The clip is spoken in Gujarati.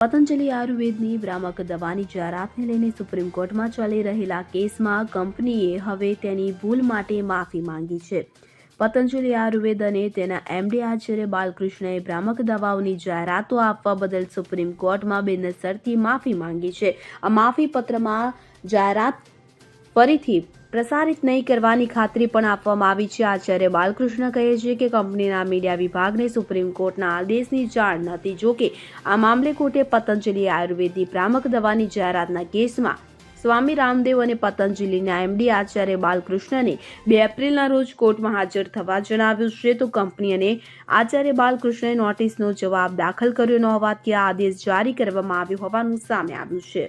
પતંજલિ આયુર્વેદની ભ્રામક દવાની જાહેરાતને લઈને સુપ્રીમ કોર્ટમાં ચાલી રહેલા કેસમાં કંપનીએ હવે તેની ભૂલ માટે માફી માંગી છે. પતંજલિ આયુર્વેદ અને તેના એમડી આચાર્ય બાલકૃષ્ણએ ભ્રામક દવાઓની જાહેરાતો આપવા બદલ સુપ્રીમ કોર્ટમાં બેનસરથી માફી માંગી છે. આ માફી પત્રમાં જાહેરાત ફરીથી પ્રસારિત નહીં કરવાની ખાતરી પણ આપવામાં આવી છે. આચાર્ય બાલકૃષ્ણ કહે છે કે કંપનીના મીડિયા વિભાગને સુપ્રીમ કોર્ટના આદેશની જાણ નથી. જોકે આ મામલે કોર્ટે પતંજલિ આયુર્વેદની ભ્રામક દવાની જાહેરાતના કેસમાં સ્વામી રામદેવ અને પતંજલિના એમડી આચાર્ય બાલકૃષ્ણને બે એપ્રિલના રોજ કોર્ટમાં હાજર થવા જણાવ્યું છે. તો કંપની અને આચાર્ય બાલકૃષ્ણએ નોટિસનો જવાબ દાખલ કર્યો ન હોવાથી આ આદેશ જારી કરવામાં આવ્યો હોવાનું સામે આવ્યું છે.